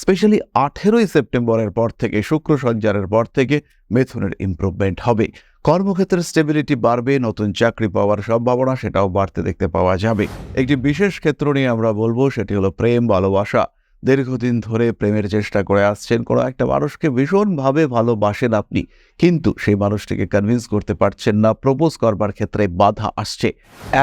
Specially আঠেরোই সেপ্টেম্বরের পর থেকে, শুক্র সঞ্চারের পর থেকে মেথুনের ইমপ্রুভমেন্ট হবে। কর্মক্ষেত্রের স্টেবিলিটি বাড়বে, নতুন চাকরি পাওয়ার সম্ভাবনা সেটাও বাড়তে দেখতে পাওয়া যাবে। একটি বিশেষ ক্ষেত্র নিয়ে আমরা বলব, সেটি হলো প্রেম, ভালোবাসা। দীর্ঘদিন ধরে প্রেমের চেষ্টা করে আসছেন কোনো একটা মানুষকে ভীষণভাবে ভালোবাসেন আপনি, কিন্তু সেই মানুষটিকে কনভিন্স করতে পারছেন না প্রপোজ করবার ক্ষেত্রে বাধা আসছে।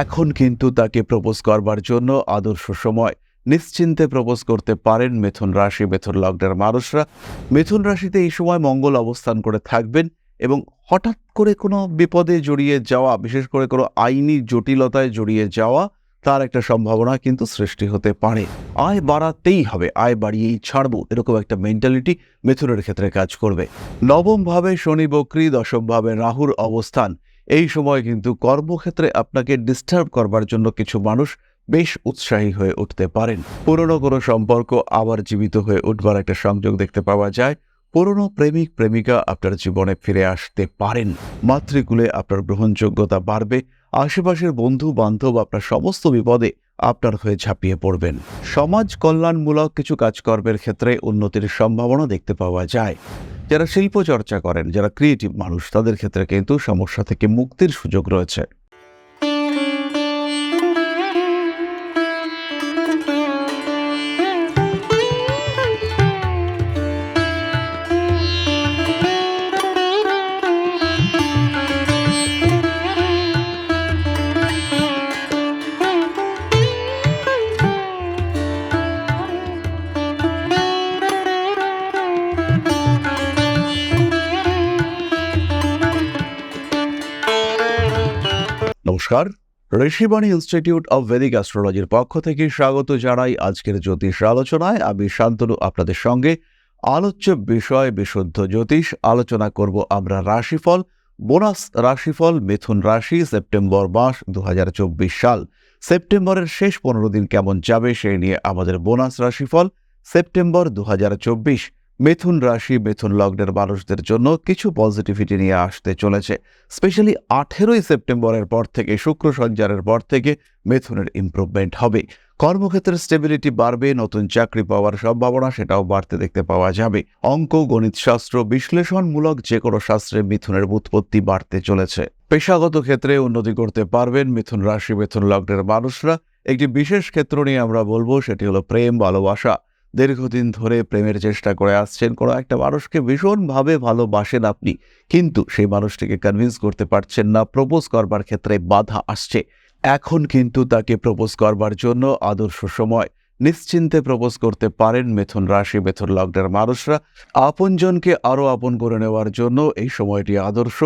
এখন কিন্তু তাকে প্রপোজ করবার জন্য আদর্শ সময়। নিশ্চিন্তে প্রপোজ করতে পারেন মিথুন রাশি, মিথুন লগ্নের মানুষরা। মিথুন রাশিতে এই সময় মঙ্গল অবস্থান করে থাকবেন এবং হঠাৎ করে কোনো বিপদে জড়িয়ে যাওয়া, বিশেষ করে কোনো আইনি জটিলতায় জড়িয়ে যাওয়া, তার একটা সম্ভাবনা কিন্তু সৃষ্টি হতে পারে। আয় বাড়াতেই হবে, আয় বাড়িয়েই ছাড়বো, এরকম একটা মেন্টালিটি মিথুনের ক্ষেত্রে কাজ করবে। নবমভাবে শনি, বক্রি দশমভাবে রাহুর অবস্থান। এই সময় কিন্তু কর্মক্ষেত্রে আপনাকে ডিস্টার্ব করবার জন্য কিছু মানুষ বেশ উৎসাহী হয়ে উঠতে পারেন। পুরনো কোনো সম্পর্ক আবার জীবিত হয়ে উঠবার একটা সংযোগ দেখতে পাওয়া যায়। পুরনো প্রেমিক, প্রেমিকা আপনার জীবনে ফিরে আসতে পারেন। মাতৃকুলে আপনার গ্রহণযোগ্যতা বাড়বে। আশেপাশের বন্ধু বান্ধব আপনার সমস্ত বিপদে আপনার হয়ে ঝাঁপিয়ে পড়বেন। সমাজ কল্যাণমূলক কিছু কাজকর্মের ক্ষেত্রে উন্নতির সম্ভাবনা দেখতে পাওয়া যায়। যারা শিল্প চর্চা করেন, যারা ক্রিয়েটিভ মানুষ, তাদের ক্ষেত্রে কিন্তু সমস্যা থেকে মুক্তির সুযোগ রয়েছে। নমস্কার। ঋষিবাণী ইনস্টিটিউট অব ভেদিক অ্যাস্ট্রোলজির পক্ষ থেকে স্বাগত জানাই আজকের জ্যোতিষ আলোচনায়। আমি শান্তনু, আপনাদের সঙ্গে আলোচ্য বিষয় বিশুদ্ধ জ্যোতিষ আলোচনা করব আমরা রাশিফল, বোনাস রাশিফল, মিথুন রাশি, সেপ্টেম্বর মাস দু হাজার চব্বিশ সাল। সেপ্টেম্বরের শেষ পনেরো দিন কেমন যাবে সেই নিয়ে আমাদের বোনাস রাশিফল, সেপ্টেম্বর দু হাজার চব্বিশ। মিথুন রাশি, মিথুন লগ্নের মানুষদের জন্য কিছু পজিটিভিটি নিয়ে আসতে চলেছে। স্পেশালি আঠেরোই সেপ্টেম্বরের পর থেকে, শুক্র সঞ্চারের পর থেকে মিথুনের ইমপ্রুভমেন্ট হবে। কর্মক্ষেত্রে স্টেবিলিটি বাড়বে, নতুন চাকরি পাওয়ার সম্ভাবনা সেটাও বাড়তে দেখতে পাওয়া যাবে। অঙ্ক, গণিত, শাস্ত্র বিশ্লেষণমূলক যে কোনো শাস্ত্রে মিথুনের উৎপত্তি বাড়তে চলেছে। পেশাগত ক্ষেত্রে উন্নতি করতে পারবেন মিথুন রাশি, মিথুন লগ্নের মানুষরা। একটি বিশেষ ক্ষেত্র নিয়ে আমরা বলব, সেটি হলো প্রেম, ভালোবাসা। দীর্ঘদিন ধরে প্রেমের চেষ্টা করে আসছেন কোনো একটা মানুষকে ভীষণভাবে ভালোবাসেন আপনি, কিন্তু সেই মানুষটিকে কনভিন্স করতে পারছেন না প্রপোজ করবার ক্ষেত্রে বাধা আসছে। এখন কিন্তু তাকে প্রপোজ করবার জন্য আদর্শ সময়। নিশ্চিন্তে প্রপোজ করতে পারেন মিথুন রাশি, মিথুন লগ্নের মানুষরা। আপনজনকে আরও আপন করে নেওয়ার জন্য এই সময়টি আদর্শ।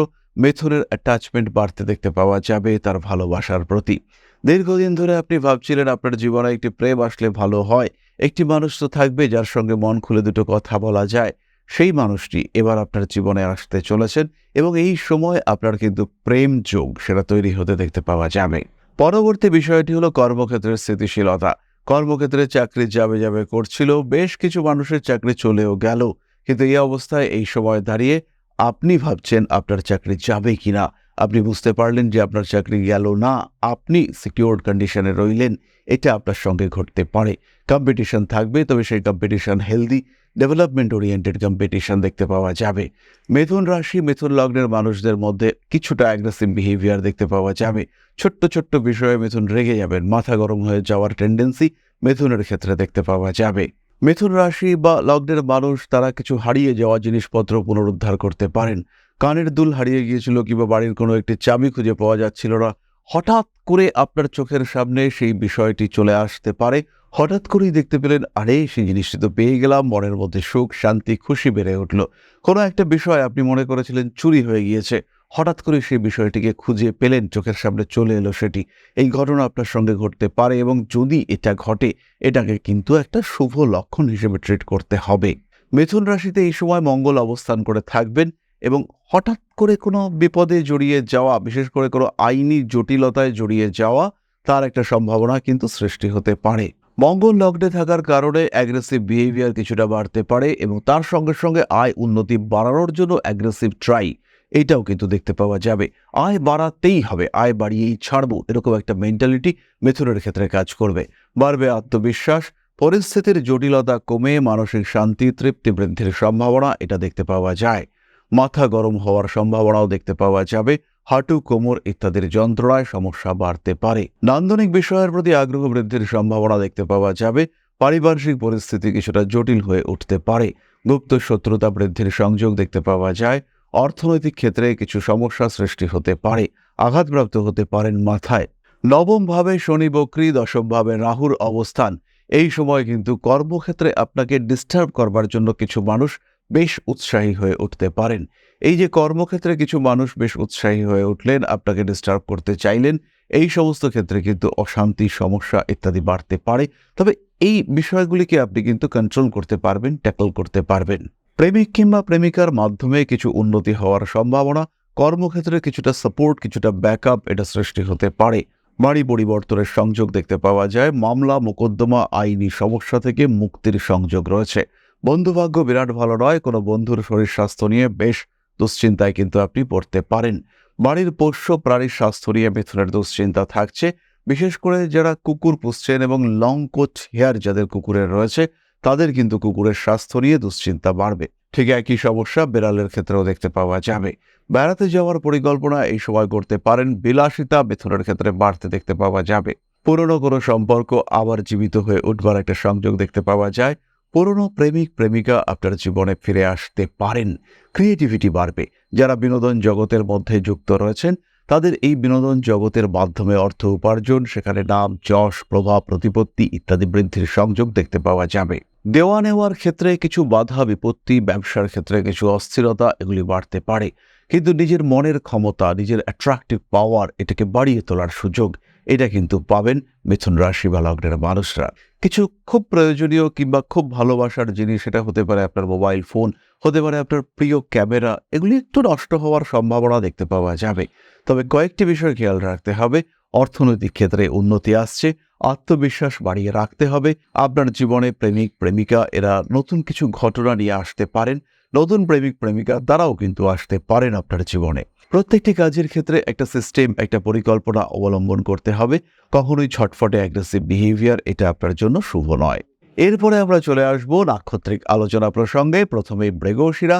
মিথুনের অ্যাটাচমেন্ট বাড়তে দেখতে পাওয়া যাবে তার ভালোবাসার প্রতি। দীর্ঘদিন ধরে আপনি ভাবছিলেন আপনার জীবনে একটি প্রেম আসলে ভালো হয়, একটি মানুষ তো থাকবে যার সঙ্গে মন খুলে দুটো কথা বলা যায়। সেই মানুষটি এবার আপনার জীবনে আসতে চলেছেন এবং এই সময় আপনার কিন্তু প্রেম যোগ সেটা তৈরি হতে দেখতে পাওয়া যাবে। পরবর্তী বিষয়টি হলো কর্মক্ষেত্রের স্থিতিশীলতা। কর্মক্ষেত্রে চাকরি যাবে যাবে করছিল, বেশ কিছু মানুষের চাকরি চলেও গেল। কিন্তু এই অবস্থায় এই সময় দাঁড়িয়ে আপনি ভাবছেন আপনার চাকরি যাবে কিনা? আপনি বুঝতে পারলেন যে আপনার চাকরি গেল না, আপনি সিকিউরড কন্ডিশনে রইলেন, এটা আপনার সঙ্গে ঘটতে পারে। কম্পিটিশন থাকবে, তবে সেই competition healthy development oriented competition দেখতে পাওয়া যাবে। মিথুন রাশি, মিথুন লগ্নের মানুষদের মধ্যে কিছুটা অ্যাগ্রেসিভ বিহেভিয়ার দেখতে পাওয়া যাবে। ছোট্ট ছোট্ট বিষয়ে মিথুন রেগে যাবেন, মাথা গরম হয়ে যাওয়ার টেন্ডেন্সি মিথুনের ক্ষেত্রে দেখতে পাওয়া যাবে। মিথুন রাশি বা লগ্নের মানুষ, তারা কিছু হারিয়ে যাওয়া জিনিসপত্র পুনরুদ্ধার করতে পারেন। কানের দুল হারিয়ে গিয়েছিল কিংবা বাড়ির কোনো একটি চাবি খুঁজে পাওয়া যাচ্ছিল না। হঠাৎ করে আপনার চোখের সামনে সেই বিষয়টি চলে আসতে পারে। হঠাৎ করেই দেখতে পেলেন, আরে, সেই জিনিসটি তো পেয়ে গেলাম, মনের মধ্যে সুখ, শান্তি, খুশি বেড়ে উঠল। কোনো একটা বিষয় আপনি মনে করেছিলেন চুরি হয়ে গিয়েছে। হঠাৎ করে সেই বিষয়টিকে খুঁজে পেলেন, চোখের সামনে চলে এলো সেটি। এই ঘটনা আপনার সঙ্গে ঘটতে পারে এবং যদি এটা ঘটে, এটাকে কিন্তু একটা শুভ লক্ষণ হিসেবে ট্রিট করতে হবে। মিথুন রাশিতে এই সময় মঙ্গল অবস্থান করে থাকবেন। এবং হঠাৎ করে কোনো বিপদে জড়িয়ে যাওয়া, বিশেষ করে কোনো আইনি জটিলতায় জড়িয়ে যাওয়া, তার একটা সম্ভাবনা কিন্তু সৃষ্টি হতে পারে। মঙ্গল লগ্নে থাকার কারণে অ্যাগ্রেসিভ বিহেভিয়ার কিছুটা বাড়তে পারে এবং তার সঙ্গে সঙ্গে আয় উন্নতি বাড়ানোর জন্য অ্যাগ্রেসিভ ট্রাই এইটাও কিন্তু দেখতে পাওয়া যাবে। আয় বাড়াতেই হবে, আয় বাড়িয়েই ছাড়বো, এরকম একটা মেন্টালিটি মিথুনের ক্ষেত্রে কাজ করবে। বাড়বে আত্মবিশ্বাস, পরিস্থিতির জটিলতা কমে, মানসিক শান্তি, তৃপ্তি বৃদ্ধির সম্ভাবনা, এটা দেখতে পাওয়া যায়। মাথা গরম হওয়ার সম্ভাবনাও দেখতে পাওয়া যাবে। হাঁটু, কোমর ইত্যাদির যন্ত্রণায় সমস্যা বাড়তে পারে। নান্দনিক বিষয়ের প্রতি আগ্রহ বৃদ্ধির সম্ভাবনা দেখতে পাওয়া যাবে। পারিপার্শ্বিক পরিস্থিতি কিছুটা জটিল হয়ে উঠতে পারে। গুপ্ত শত্রুতা বৃদ্ধির সংযোগ দেখতে পাওয়া যায়। অর্থনৈতিক ক্ষেত্রে কিছু সমস্যা সৃষ্টি হতে পারে। আঘাতপ্রাপ্ত হতে পারেন মাথায়। নবম ভাবে শনি বক্রী দশম ভাবে রাহুর অবস্থান। এই সময় কিন্তু কর্মক্ষেত্রে আপনাকে ডিস্টার্ব করবার জন্য কিছু মানুষ বেশ উৎসাহী হয়ে উঠতে পারেন। এই যে কর্মক্ষেত্রে কিছু মানুষ বেশ উৎসাহী হয়ে উঠলেন, আপনাকে ডিস্টার্ব করতে চাইলেন, এই সমস্ত ক্ষেত্রে কিন্তু অশান্তি, সমস্যা ইত্যাদি বাড়তে পারে। তবে এই বিষয়গুলিকে আপনি কিন্তু কন্ট্রোল করতে পারবেন ট্যাকল করতে পারবেন। প্রেমিক কিংবা প্রেমিকার মাধ্যমে কিছু উন্নতি হওয়ার সম্ভাবনা, কর্মক্ষেত্রে কিছুটা সাপোর্ট কিছুটা ব্যাকআপ এটা সৃষ্টি হতে পারে। বাড়ি পরিবর্তনের সংযোগ দেখতে পাওয়া যায়, মামলা, মোকদ্দমা, আইনি সমস্যা থেকে মুক্তির সংযোগ রয়েছে। বন্ধুভাগ্য বিরাট ভালো নয়, কোনো বন্ধুর শরীর স্বাস্থ্য নিয়ে বেশ দুশ্চিন্তায় কিন্তু আপনি পড়তে পারেন। বাড়ির পোষ্য প্রাণীর স্বাস্থ্য নিয়ে মিথুনের দুশ্চিন্তা থাকছে। বিশেষ করে যারা কুকুর পুষছেন এবং লং কোচ হেয়ার যাদের কুকুরের রয়েছে, তাদের কিন্তু কুকুরের স্বাস্থ্য নিয়ে দুশ্চিন্তা বাড়বে। ঠিক একই সমস্যা বিড়ালের ক্ষেত্রেও দেখতে পাওয়া যাবে। বেড়াতে যাওয়ার পরিকল্পনা এই সময় করতে পারেন, বিলাসিতা মিথুনের ক্ষেত্রে বাড়তে দেখতে পাওয়া যাবে। পুরনো কোনো সম্পর্ক আবার জীবিত হয়ে উঠবার একটা সংযোগ দেখতে পাওয়া যায়। পুরনো প্রেমিক, প্রেমিকা আপনার জীবনে ফিরে আসতে পারেন। ক্রিয়েটিভিটি বাড়বে। যারা বিনোদন জগতের মধ্যে যুক্ত রয়েছেন, তাদের এই বিনোদন জগতের মাধ্যমে অর্থ উপার্জন, সেখানে নাম, যশ, প্রভাব, প্রতিপত্তি ইত্যাদি বৃদ্ধির সংযোগ দেখতে পাওয়া যাবে। দেওয়া নেওয়ার ক্ষেত্রে কিছু বাধা, বিপত্তি, ব্যবসার ক্ষেত্রে কিছু অস্থিরতা, এগুলি বাড়তে পারে। কিন্তু নিজের মনের ক্ষমতা, নিজের অ্যাট্রাকটিভ পাওয়ার এটাকে বাড়িয়ে তোলার সুযোগ এটা কিন্তু পাবেন মিথুন রাশি বা লগ্নের মানুষরা। কিছু খুব প্রয়োজনীয় কিংবা খুব ভালোবাসার জিনিস সেটা হতে পারে আপনার মোবাইল ফোন, হতে পারে আপনার প্রিয় ক্যামেরা, এগুলি একটু নষ্ট হওয়ার সম্ভাবনা দেখতে পাওয়া যাবে। তবে কয়েকটি বিষয় খেয়াল রাখতে হবে, অর্থনৈতিক ক্ষেত্রে উন্নতি আসছে, আত্মবিশ্বাস বাড়িয়ে রাখতে হবে, আপনার জীবনে প্রেমিক, প্রেমিকা, এরা নতুন কিছু ঘটনা নিয়ে আসতে পারেন, নতুন প্রেমিক, প্রেমিকা তারাও কিন্তু আসতে পারেন আপনার জীবনে। প্রত্যেকটি কাজের ক্ষেত্রে একটা সিস্টেম একটা পরিকল্পনা অবলম্বন করতে হবে। কখনোই ছটফটে অ্যাগ্রেসিভ বিহেভিয়ার এটা আপনার জন্য শুভ নয়। এরপরে আমরা চলে আসব নাক্ষত্রিক আলোচনা প্রসঙ্গে। প্রথমে মৃগশিরা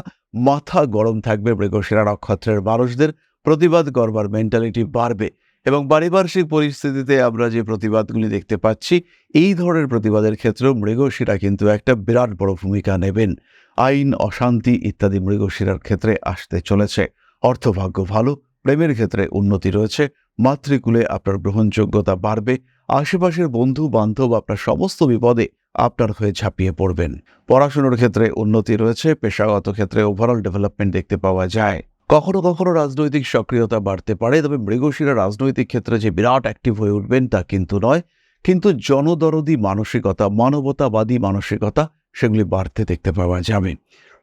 মাথা গরম থাকবে মৃগশিরা নক্ষত্রের মানুষদের প্রতিবাদ করবার মেন্টালিটি বাড়বে এবং পারিপার্শ্বিক পরিস্থিতিতে আমরা যে প্রতিবাদগুলি দেখতে পাচ্ছি, এই ধরনের প্রতিবাদের ক্ষেত্রেও মৃগশিরা কিন্তু একটা বিরাট বড় ভূমিকা নেবেন। আইন, অশান্তি ইত্যাদি মৃগশিরার ক্ষেত্রে আসতে চলেছে। অর্থভাগ্য ভালো, প্রেমের ক্ষেত্রে উন্নতি রয়েছে, মাতৃকুলে আপনার গ্রহণযোগ্যতা বাড়বে, আশেপাশের বন্ধু বান্ধব আপনার সমস্ত বিপদে আপনার হয়ে ঝাঁপিয়ে পড়বেন। পড়াশুনোর ক্ষেত্রে উন্নতি রয়েছে, পেশাগত ক্ষেত্রে ওভারঅল ডেভেলপমেন্ট দেখতে পাওয়া যায়। কখনো কখনো রাজনৈতিক সক্রিয়তা বাড়তে পারে, তবে মৃগশিরা রাজনৈতিক ক্ষেত্রে যে বিরাট অ্যাক্টিভ হয়ে উঠবেন তা কিন্তু নয়। কিন্তু জনদরদি, মানসিকতা, মানবতাবাদী মানসিকতা, সেগুলি বাড়তে দেখতে পাওয়া যাবে।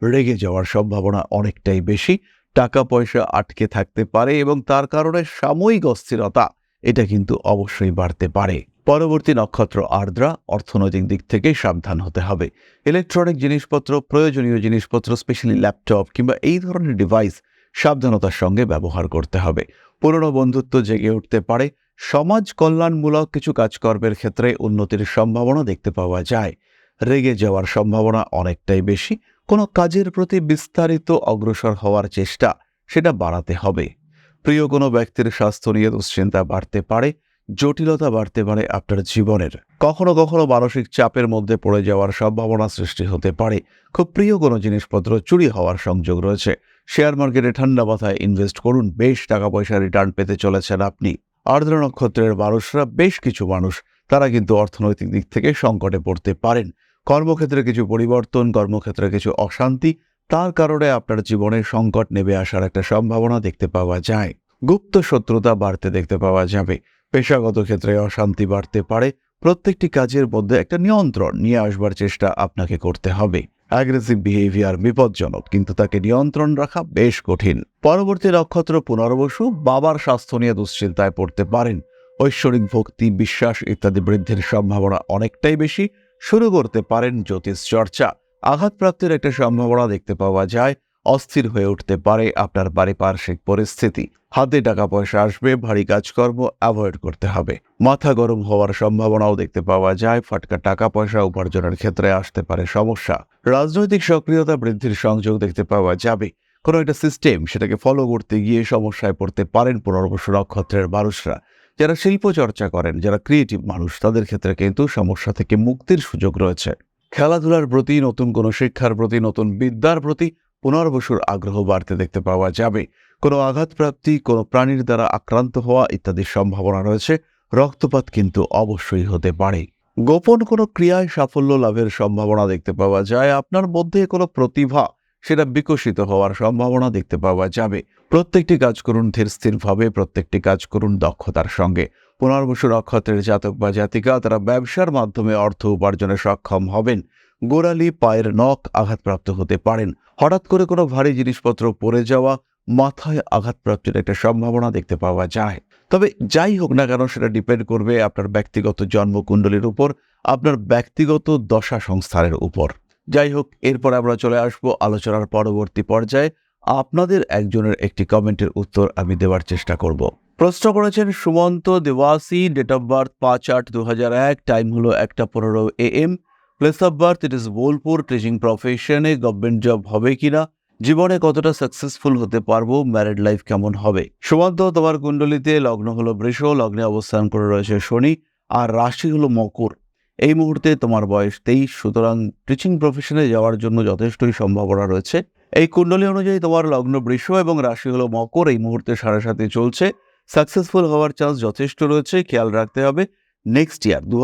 রেগে যাওয়ার সম্ভাবনা অনেকটাই বেশি টাকা পয়সা আটকে থাকতে পারে এবং তার কারণে সাময়িক অস্থিরতা, এটা কিন্তু অবশ্যই বাড়তে পারে। পরবর্তী নক্ষত্র আর্দ্রা, অর্থনৈতিক দিক থেকে সাবধান হতে হবে। ইলেকট্রনিক জিনিসপত্র, প্রয়োজনীয় জিনিসপত্র, স্পেশালি ল্যাপটপ কিংবা এই ধরনের ডিভাইস সাবধানতার সঙ্গে ব্যবহার করতে হবে। পুরনো বন্ধুত্ব জেগে উঠতে পারে। সমাজ কল্যাণমূলক কিছু কাজকর্মের ক্ষেত্রে উন্নতির সম্ভাবনা দেখতে পাওয়া যায়। রেগে যাওয়ার সম্ভাবনা অনেকটাই বেশি। কোনো কাজের প্রতি বিস্তারিত অগ্রসর হওয়ার চেষ্টা সেটা বাড়াতে হবে। প্রিয় কোনো ব্যক্তির স্বাস্থ্য নিয়ে দুশ্চিন্তা বাড়তে পারে, জটিলতা বাড়তে পারে আপনার জীবনের। কখনো কখনো মানসিক চাপের মধ্যে পড়ে যাওয়ার সম্ভাবনা সৃষ্টি হতে পারে। খুব প্রিয় কোনো জিনিসপত্র চুরি হওয়ার সংযোগ রয়েছে। শেয়ার মার্কেটে ঠান্ডা মাথায় ইনভেস্ট করুন, বেশ টাকা পয়সা রিটার্ন পেতে চলেছেন আপনি। আর্দ্র নক্ষত্রের মানুষরা বেশ কিছু মানুষ, তারা কিন্তু অর্থনৈতিক দিক থেকে সংকটে পড়তে পারেন। কর্মক্ষেত্রে কিছু পরিবর্তন, কর্মক্ষেত্রে কিছু অশান্তি, তার কারণে আপনার জীবনে সংকট নেমে আসার একটা সম্ভাবনা দেখতে পাওয়া যায়। গুপ্ত শত্রুতা বাড়তে দেখতে পাওয়া যাবে। পেশাগত ক্ষেত্রে অশান্তি বাড়তে পারে। প্রত্যেকটি কাজের মধ্যে একটা নিয়ন্ত্রণ নিয়ে আসবার চেষ্টা আপনাকে করতে হবে। অ্যাগ্রেসিভ বিহেভিয়ার বিপজ্জনক, কিন্তু তাকে নিয়ন্ত্রণ রাখা বেশ কঠিন। পরবর্তী নক্ষত্র পুনর্বসু, বাবার স্বাস্থ্য নিয়ে দুশ্চিন্তায় পড়তে পারেন। ঐশ্বরিক ভক্তি, বিশ্বাস ইত্যাদি বৃদ্ধির সম্ভাবনা অনেকটাই বেশি। শুরু করতে পারেন জ্যোতিষ চর্চা। আঘাতপ্রাপ্তির একটা সম্ভাবনা দেখতে পাওয়া যায়। অস্থির হয়ে উঠতে পারে আপনার পারিপার্শ্বিক পরিস্থিতি। হাতে টাকা পয়সা আসবে, ভারী কাজকর্ম অ্যাভয়েড করতে হবে। মাথা গরম হওয়ার সম্ভাবনাও দেখতে পাওয়া যায়। ফাটকা টাকা পয়সা উপার্জনের ক্ষেত্রে আসতে পারে সমস্যা। রাজনৈতিক সক্রিয়তা বৃদ্ধির সংযোগ দেখতে পাওয়া যাবে। কোনো একটা সিস্টেম সেটাকে ফলো করতে গিয়ে সমস্যায় পড়তে পারেন পুনর্বসু নক্ষত্রের মানুষরা। যারা শিল্প চর্চা করেন, যারা ক্রিয়েটিভ মানুষ, তাদের ক্ষেত্রে কিন্তু সমস্যা থেকে মুক্তির সুযোগ রয়েছে। খেলাধুলার প্রতি, নতুন কোনো শিক্ষার প্রতি, নতুন বিদ্যার প্রতি পুনর্বসুর আগ্রহ বাড়তে দেখতে পাওয়া যাবে। কোনো আঘাতপ্রাপ্তি, কোনো প্রাণীর দ্বারা আক্রান্ত হওয়া ইত্যাদির সম্ভাবনা রয়েছে। রক্তপাত কিন্তু অবশ্যই হতে পারে। গোপন কোনো ক্রিয়ায় সাফল্য লাভের সম্ভাবনা দেখতে পাওয়া যায়। আপনার মধ্যে কোনো প্রতিভা, সেটা বিকশিত হওয়ার সম্ভাবনা দেখতে পাওয়া যাবে। প্রত্যেকটি কাজ করুন ধীর স্থিরভাবে, প্রত্যেকটি কাজ করুন দক্ষতার সঙ্গে। পুনর্বসু নক্ষত্রের জাতক বা জাতিকা তারা ব্যবসার মাধ্যমে অর্থ উপার্জনে সক্ষম হবেন। গোড়ালি পায়ের নখ আঘাতপ্রাপ্ত হতে পারেন। হঠাৎ করে কোনো ভারী জিনিসপত্র পড়ে যাওয়া মাথায় আঘাতপ্রাপ্তির একটা সম্ভাবনা দেখতে পাওয়া যায়। তবে যাই হোক না কেন সেটা ডিপেন্ড করবে আপনার ব্যক্তিগত জন্মকুণ্ডলীর উপর, আপনার ব্যক্তিগত দশা সংস্থানের উপর। যাই হোক, এরপর আমরা চলে আসব আলোচনার পরবর্তী পর্যায়ে। আপনাদের একজনের একটি কমেন্টের উত্তর আমি দেওয়ার চেষ্টা করব। প্রশ্ন করেছেন, Sumanta Dewasi date of birth পাঁচ আট দু হাজার এক টাইম হলো একটা পনেরো A M place of birth it is Bolpur teaching প্রফেশনে গভর্নমেন্ট জব হবে কিনা জীবনে কতটা সাকসেসফুল হতে পারব? ম্যারিড লাইফ কেমন হবে? সুমন্ত, তোমার কুণ্ডলিতে লগ্ন হলো বৃষ, লগ্নে অবস্থান করে রয়েছে শনি, আর রাশি হলো মকর। এই মুহূর্তে তোমার বয়স তেইশ, সুতরাং টিচিং প্রফেশনে যাওয়ার জন্য যথেষ্টই সম্ভাবনা রয়েছে। এই কুণ্ডলী অনুযায়ী তোমার লগ্ন বৃষ এবং রাশি হলো মকর। এই মুহূর্তে সাড়ে সাথে চলছে। সাকসেসফুল হওয়ার চান্স যথেষ্ট রয়েছে, খেয়াল রাখতে হবে। নেক্সট ইয়ার দু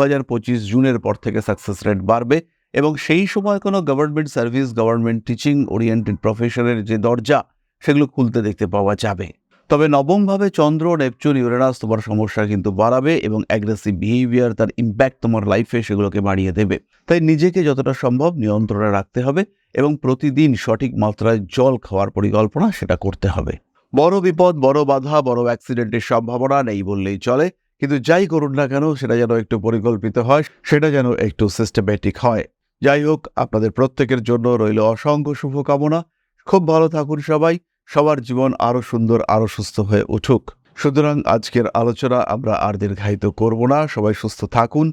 জুনের পর থেকে সাকসেস রেট বাড়বে এবং সেই সময় কোনো government service government teaching oriented প্রফেশনের যে দরজা, সেগুলো খুলতে দেখতে পাওয়া যাবে। তবে নবমভাবে চন্দ্র, নেপচুন, ইউরেনাস তোমার সমস্যা কিন্তু বাড়াবে এবং অ্যাগ্রেসিভ বিহেভিয়ার তার ইম্প্যাক্ট তোমার লাইফে সেগুলোকে বাড়িয়ে দেবে। তাই নিজেকে যতটা সম্ভব নিয়ন্ত্রণে রাখতে হবে। এবং প্রতিদিন সঠিক মাত্রায় জল খাওয়ার পরিকল্পনা সেটা করতে হবে। বড় বিপদ, বড় বাধা, বড় অ্যাক্সিডেন্টের সম্ভাবনা নেই বললেই চলে। কিন্তু যাই করুন না কেন, সেটা যেন একটু পরিকল্পিত হয়, সেটা যেন একটু সিস্টেমেটিক হয়। যাই হোক, আপনাদের প্রত্যেকের জন্য রইল অসংখ্য শুভকামনা। খুব ভালো থাকুন সবাই। সবার জীবন আরও সুন্দর আরও সুস্থ হয়ে উঠুক। সুতরাং আজকের আলোচনা আমরা আর দীর্ঘায়িত করব না। সবাই সুস্থ থাকুন।